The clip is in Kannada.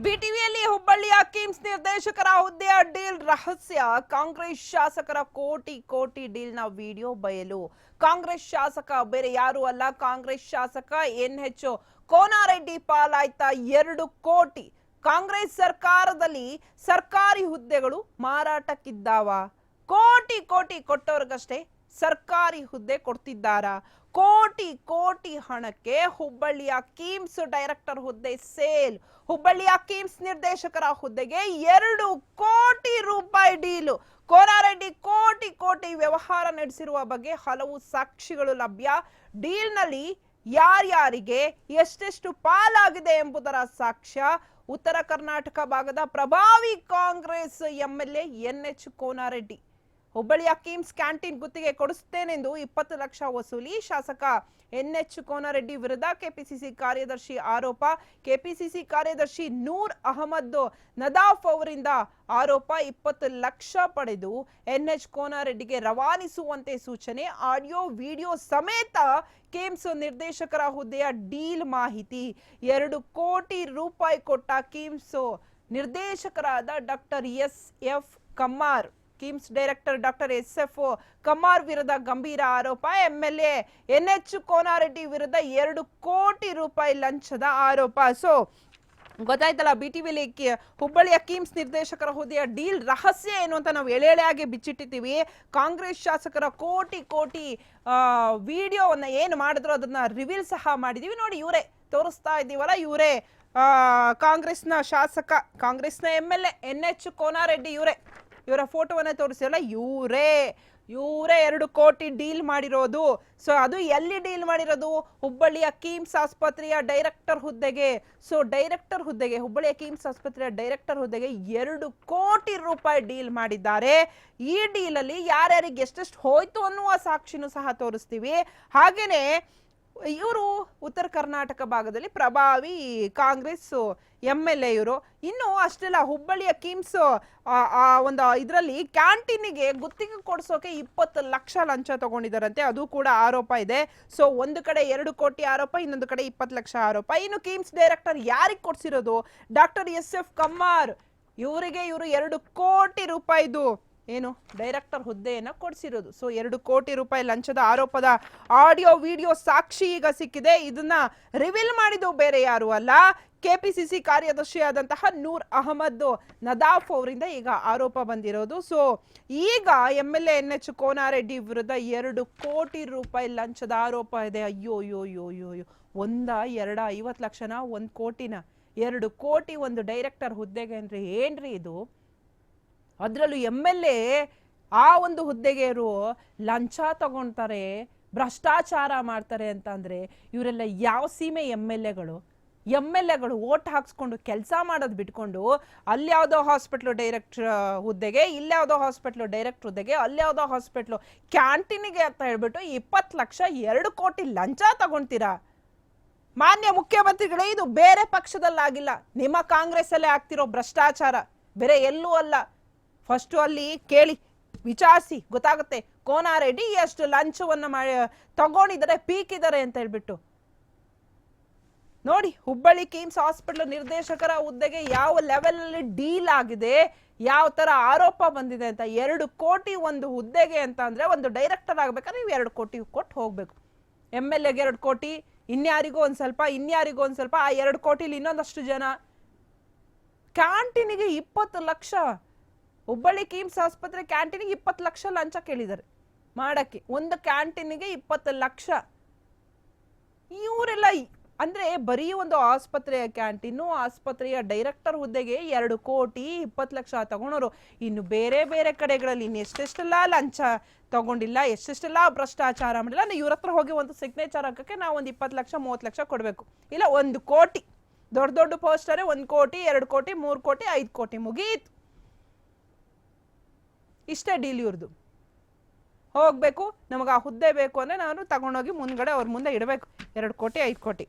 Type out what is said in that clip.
ಬಿಟಿವಿಯಲ್ಲಿ ಹುಬ್ಬಳ್ಳಿಯ ಕಿಮ್ಸ್ ನಿರ್ದೇಶಕರ ಹುದ್ದೆಯ ಡೀಲ್ ರಹಸ್ಯ. ಕಾಂಗ್ರೆಸ್ ಶಾಸಕರ ಕೋಟಿ ಕೋಟಿ ಡೀಲ್ನ ವಿಡಿಯೋ ಬಯಲು. ಕಾಂಗ್ರೆಸ್ ಶಾಸಕ ಬೇರೆ ಯಾರು ಅಲ್ಲ. ಕಾಂಗ್ರೆಸ್ ಶಾಸಕ ಎನ್ ಎಚ್ ಕೋನಾರೆಡ್ಡಿ ಪಾಲಾಯ್ತ ಎರಡು ಕೋಟಿ. ಕಾಂಗ್ರೆಸ್ ಸರ್ಕಾರದಲ್ಲಿ ಸರ್ಕಾರಿ ಹುದ್ದೆಗಳು ಮಾರಾಟಕ್ಕಿದ್ದಾವ. ಕೋಟಿ ಕೋಟಿ ಕೊಟ್ಟವ್ರಿಗಷ್ಟೇ ಸರ್ಕಾರಿ ಹುದ್ದೆ ಕೊಡ್ತಿದ್ದಾರಾ? ಕೋಟಿ ಕೋಟಿ ಹಣಕ್ಕೆ ಹುಬ್ಬಳ್ಳಿಯ ಕೀಮ್ಸ್ ಡೈರೆಕ್ಟರ್ ಹುದ್ದೆ ಸೇಲ್. ಹುಬ್ಬಳ್ಳಿಯ ಕೀಮ್ಸ್ ನಿರ್ದೇಶಕರ ಹುದ್ದೆಗೆ ಎರಡು ಕೋಟಿ ರೂಪಾಯಿ ಡೀಲು. ಕೋನಾರೆಡ್ಡಿ ಕೋಟಿ ಕೋಟಿ ವ್ಯವಹಾರ ನಡೆಸಿರುವ ಬಗ್ಗೆ ಹಲವು ಸಾಕ್ಷಿಗಳು ಲಭ್ಯ. ಡೀಲ್ನಲ್ಲಿ ಯಾರ್ಯಾರಿಗೆ ಎಷ್ಟೆಷ್ಟು ಪಾಲಾಗಿದೆ ಎಂಬುದರ ಸಾಕ್ಷ್ಯ. ಉತ್ತರ ಕರ್ನಾಟಕ ಭಾಗದ ಪ್ರಭಾವಿ Congress MLA N H Konareddy. ಹುಬ್ಬಳ್ಳಿಯ ಕಿಮ್ಸ್ ಕ್ಯಾಂಟೀನ್ ಗುತ್ತಿಗೆ ಕೊಡಿಸುತ್ತೇನೆಂದು ಇಪ್ಪತ್ತು ಲಕ್ಷ ವಸೂಲಿ. ಶಾಸಕ ಎನ್ ಎಚ್ ಕೋನರೆಡ್ಡಿ ವಿರುದ್ಧ ಕೆಪಿಸಿಸಿ ಕಾರ್ಯದರ್ಶಿ ಆರೋಪ. ಕೆಪಿಸಿಸಿ ಕಾರ್ಯದರ್ಶಿ ನೂರ್ ಅಹಮದ್ ನದಾಫ್ ಅವರಿಂದ ಆರೋಪ ಇಪ್ಪತ್ತು ಲಕ್ಷ ಪಡೆದು ಎನ್ ಕೋನರೆಡ್ಡಿಗೆ ಕೋನಾರೆಡ್ಡಿಗೆ ರವಾನಿಸುವಂತೆ ಸೂಚನೆ. ಆಡಿಯೋ, ವಿಡಿಯೋ ಸಮೇತ ಕಿಮ್ಸ್ ನಿರ್ದೇಶಕರ ಹುದ್ದೆಯ ಡೀಲ್ ಮಾಹಿತಿ. ಎರಡು ಕೋಟಿ ರೂಪಾಯಿ ಕೊಟ್ಟ ಕಿಮ್ಸ್ ನಿರ್ದೇಶಕರಾದ doctor S F Kammar. KIMS director doctor S F Kamar ವಿರುದ್ಧ ಗಂಭೀರ ಆರೋಪ. ಎಂಎಲ್ಎ ಎನ್ ಎಚ್ ಕೋನಾರೆಡ್ಡಿ ವಿರುದ್ಧ ಎರಡು ಕೋಟಿ ರೂಪಾಯಿ ಲಂಚದ ಆರೋಪ. ಸೊ, ಗೊತ್ತಾಯ್ತಲ್ಲ ಬಿ ಟಿ ವಿಲಿ ಹುಬ್ಬಳ್ಳಿಯ ಕಿಮ್ಸ್ ನಿರ್ದೇಶಕರ ಹುದ್ದೆಯ ಡೀಲ್ ರಹಸ್ಯ ಏನು ಅಂತ ನಾವು ಎಳೆ ಎಳೆಯಾಗಿ ಬಿಚ್ಚಿಟ್ಟಿದ್ದೀವಿ. ಕಾಂಗ್ರೆಸ್ ಶಾಸಕರ ಕೋಟಿ ಕೋಟಿ ವಿಡಿಯೋವನ್ನು ಏನು ಮಾಡಿದ್ರು ಅದನ್ನ ರಿವೀಲ್ ಸಹ ಮಾಡಿದೀವಿ ನೋಡಿ, ಇವರೇ ತೋರಿಸ್ತಾ ಇದ್ದೀವಲ್ಲ, ಇವರೇ ಕಾಂಗ್ರೆಸ್ನ ಶಾಸಕ, ಕಾಂಗ್ರೆಸ್ನ M L N H Konareddy ಇವರೇ. ಇವರ ಫೋಟೋವನ್ನ ತೋರಿಸಿರಲ್ಲ, ಇವರೇ ಇವರೇ ಎರಡು ಕೋಟಿ ಡೀಲ್ ಮಾಡಿರೋದು. ಸೊ ಅದು ಎಲ್ಲಿ ಡೀಲ್ ಮಾಡಿರೋದು? ಹುಬ್ಬಳ್ಳಿಯ ಕಿಮ್ಸ್ ಆಸ್ಪತ್ರೆಯ ಡೈರೆಕ್ಟರ್ ಹುದ್ದೆಗೆ. ಸೊ ಡೈರೆಕ್ಟರ್ ಹುದ್ದೆಗೆ, ಹುಬ್ಬಳ್ಳಿಯ ಕಿಮ್ಸ್ ಆಸ್ಪತ್ರೆಯ ಡೈರೆಕ್ಟರ್ ಹುದ್ದೆಗೆ ಎರಡು ಕೋಟಿ ರೂಪಾಯಿ ಡೀಲ್ ಮಾಡಿದ್ದಾರೆ. ಈ ಡೀಲಲ್ಲಿ ಯಾರ್ಯಾರಿಗೆ ಎಷ್ಟೆಷ್ಟು ಹೋಯ್ತು ಅನ್ನುವ ಸಾಕ್ಷಿನೂ ಸಹ ತೋರಿಸ್ತೀವಿ. ಹಾಗೇನೆ ಇವರು ಉತ್ತರ ಕರ್ನಾಟಕ ಭಾಗದಲ್ಲಿ ಪ್ರಭಾವಿ ಕಾಂಗ್ರೆಸ್ ಎಂ ಎಲ್ ಎ ಇವರು. ಇನ್ನು ಅಷ್ಟೆಲ್ಲ ಹುಬ್ಬಳ್ಳಿಯ ಕಿಮ್ಸ್, ಆ- ಒಂದು ಇದರಲ್ಲಿ ಕ್ಯಾಂಟೀನಿಗೆ ಗುತ್ತಿಗೆ ಕೊಡಿಸೋಕೆ ಇಪ್ಪತ್ತು ಲಕ್ಷ ಲಂಚ ತಗೊಂಡಿದ್ದಾರಂತೆ ಅದು ಕೂಡ ಆರೋಪ ಇದೆ. ಸೊ ಒಂದು ಕಡೆ ಎರಡು ಕೋಟಿ ಆರೋಪ, ಇನ್ನೊಂದು ಕಡೆ ಇಪ್ಪತ್ತು ಲಕ್ಷ ಆರೋಪ. ಇನ್ನು ಕಿಮ್ಸ್ ಡೈರೆಕ್ಟರ್ ಯಾರಿಗೆ ಕೊಡಿಸಿರೋದು? Doctor S F Kammar. ಇವರಿಗೆ ಇವರು ಎರಡು ಕೋಟಿ ರೂಪಾಯಿದು ಏನು ಡೈರೆಕ್ಟರ್ ಹುದ್ದೆಯನ್ನು ಕೊಡಿಸಿರೋದು. ಸೊ ಎರಡು ಕೋಟಿ ರೂಪಾಯಿ ಲಂಚದ ಆರೋಪದ ಆಡಿಯೋ, ವಿಡಿಯೋ ಸಾಕ್ಷಿ ಈಗ ಸಿಕ್ಕಿದೆ. ಇದನ್ನ ರಿವೀಲ್ ಮಾಡಿದ್ದು ಬೇರೆ ಯಾರು ಅಲ್ಲ. ಕೆಪಿಸಿಸಿ ಕಾರ್ಯದರ್ಶಿಯಾದಂತಹ ನೂರ್ ಅಹಮದ್ ನದಾಫ್ ಅವರಿಂದ ಈಗ ಆರೋಪ ಬಂದಿರೋದು. ಸೊ ಈಗ M L N H Konareddy ವಿರುದ್ಧ ಎರಡು ಕೋಟಿ ರೂಪಾಯಿ ಲಂಚದ ಆರೋಪ ಇದೆ. ಅಯ್ಯೋ ಅಯ್ಯೋ ಅಯ್ಯೋ ಅಯ್ಯೋ. ಒಂದ, ಎರಡ, ಐವತ್ತು ಲಕ್ಷನ? ಒಂದು ಕೋಟಿನ? ಎರಡು ಕೋಟಿ ಒಂದು ಡೈರೆಕ್ಟರ್ ಹುದ್ದೆಗೆ ಅಂದ್ರೆ ಏನ್ರಿ ಇದು? ಅದರಲ್ಲೂ ಎಂ ಎಲ್ ಎ ಆ ಒಂದು ಹುದ್ದೆಗೆ ಇರು ಲಂಚ ತಗೊಳ್ತಾರೆ ಭ್ರಷ್ಟಾಚಾರ ಮಾಡ್ತಾರೆ ಅಂತ ಅಂದರೆ ಇವರೆಲ್ಲ ಯಾವ ಸೀಮೆ ಎಂ ಎಲ್ ಎಗಳು ಎಂ ಎಲ್ ಎಗಳು ಓಟ್ ಹಾಕ್ಸ್ಕೊಂಡು ಕೆಲಸ ಮಾಡೋದು ಬಿಟ್ಕೊಂಡು ಅಲ್ಲಿ ಹಾಸ್ಪಿಟ್ಲ್ ಡೈರೆಕ್ಟ್ರ್ ಹುದ್ದೆಗೆ ಇಲ್ಲ್ಯಾವುದೋ ಹಾಸ್ಪಿಟ್ಲು ಡೈರೆಕ್ಟ್ ಹುದ್ದೆಗೆ, ಅಲ್ಲಿ ಯಾವುದೋ ಹಾಸ್ಪಿಟ್ಲು ಕ್ಯಾಂಟೀನಿಗೆ ಅಂತ ಹೇಳ್ಬಿಟ್ಟು ಇಪ್ಪತ್ತು ಲಕ್ಷ ಎರಡು ಕೋಟಿ ಲಂಚ ತಗೊಳ್ತೀರಾ ಮಾನ್ಯ ಮುಖ್ಯಮಂತ್ರಿಗಳೇ, ಇದು ಬೇರೆ ಪಕ್ಷದಲ್ಲಾಗಿಲ್ಲ. ನಿಮ್ಮ ಕಾಂಗ್ರೆಸ್ ಅಲ್ಲೇ ಆಗ್ತಿರೋ ಭ್ರಷ್ಟಾಚಾರ. ಬೇರೆ ಎಲ್ಲೂ ಅಲ್ಲ. ಫಸ್ಟು ಅಲ್ಲಿ ಕೇಳಿ, ವಿಚಾರಿಸಿ, ಗೊತ್ತಾಗುತ್ತೆ. ಕೋನಾರೆಡ್ಡಿ ಎಷ್ಟು ಲಂಚವನ್ನು ಮಾಡಿ ತಗೊಂಡಿದ್ದಾರೆ, ಪೀಕಿದ್ದಾರೆ ಅಂತ ಹೇಳ್ಬಿಟ್ಟು. ನೋಡಿ, ಹುಬ್ಬಳ್ಳಿ ಕಿಮ್ಸ್ ಹಾಸ್ಪಿಟಲ್ ನಿರ್ದೇಶಕರ ಹುದ್ದೆಗೆ ಯಾವ ಲೆವೆಲ್ ಅಲ್ಲಿ ಡೀಲ್ ಆಗಿದೆ, ಯಾವ ತರ ಆರೋಪ ಬಂದಿದೆ ಅಂತ, ಎರಡು ಕೋಟಿ ಒಂದು ಹುದ್ದೆಗೆ ಅಂತ ಅಂದ್ರೆ ಒಂದು ಡೈರೆಕ್ಟರ್ ಆಗ್ಬೇಕಾದ್ರೆ ನೀವು ಎರಡು ಕೋಟಿ ಕೊಟ್ಟು ಹೋಗ್ಬೇಕು. ಎಂ ಎಲ್ ಎಗೆ ಎರಡು ಕೋಟಿ, ಇನ್ಯಾರಿಗೂ ಒಂದು ಸ್ವಲ್ಪ, ಇನ್ಯಾರಿಗೂ ಒಂದು ಸ್ವಲ್ಪ, ಆ ಎರಡು ಕೋಟಿಲಿ ಇನ್ನೊಂದಷ್ಟು ಜನ. ಕ್ಯಾಂಟೀನಿಗೆ ಇಪ್ಪತ್ತು ಲಕ್ಷ ಹುಬ್ಬಳ್ಳಿ ಕಿಮ್ಸ್ ಆಸ್ಪತ್ರೆ ಕ್ಯಾಂಟೀನಿಗೆ ಇಪ್ಪತ್ತು ಲಕ್ಷ ಲಂಚ ಕೇಳಿದ್ದಾರೆ. ಮಾಡಕ್ಕೆ ಒಂದು ಕ್ಯಾಂಟೀನಿಗೆ ಇಪ್ಪತ್ತು ಲಕ್ಷ. ಇವರೆಲ್ಲ ಅಂದ್ರೆ ಬರೀ ಒಂದು ಆಸ್ಪತ್ರೆಯ ಕ್ಯಾಂಟೀನು, ಆಸ್ಪತ್ರೆಯ ಡೈರೆಕ್ಟರ್ ಹುದ್ದೆಗೆ ಎರಡು ಕೋಟಿ ಇಪ್ಪತ್ತು ಲಕ್ಷ ತಗೊಳೋರು ಇನ್ನು ಬೇರೆ ಬೇರೆ ಕಡೆಗಳಲ್ಲಿ ಇನ್ನು ಎಷ್ಟೆಷ್ಟೆಲ್ಲ ಲಂಚ ತಗೊಂಡಿಲ್ಲ, ಎಷ್ಟೆಷ್ಟೆಲ್ಲ ಭ್ರಷ್ಟಾಚಾರ ಮಾಡಿಲ್ಲ ನಾ ಇವ್ರ ಹತ್ರ ಹೋಗಿ ಒಂದು ಸಿಗ್ನೇಚರ್ ಹಾಕಕ್ಕೆ ನಾವು ಒಂದು ಇಪ್ಪತ್ತು ಲಕ್ಷ, ಮೂವತ್ತು ಲಕ್ಷ ಕೊಡಬೇಕು. ಇಲ್ಲ, ಒಂದು ಕೋಟಿ. ದೊಡ್ಡ ದೊಡ್ಡ ಪೋಸ್ಟರೇ ಒಂದು ಕೋಟಿ, ಎರಡು ಕೋಟಿ, ಮೂರು ಕೋಟಿ, ಐದು ಕೋಟಿ ಮುಗೀತು. ಇಷ್ಟೇ ಡೀಲ್ ಇವ್ರದ್ದು ಹೋಗ್ಬೇಕು, ನಮಗೆ ಆ ಹುದ್ದೆ ಬೇಕು ಅಂದ್ರೆ ನಾನು ತಗೊಂಡೋಗಿ ಮುಂದ್ಗಡೆ ಅವ್ರ ಮುಂದೆ ಇಡಬೇಕು. ಎರಡು ಕೋಟಿ, ಐದು ಕೋಟಿ.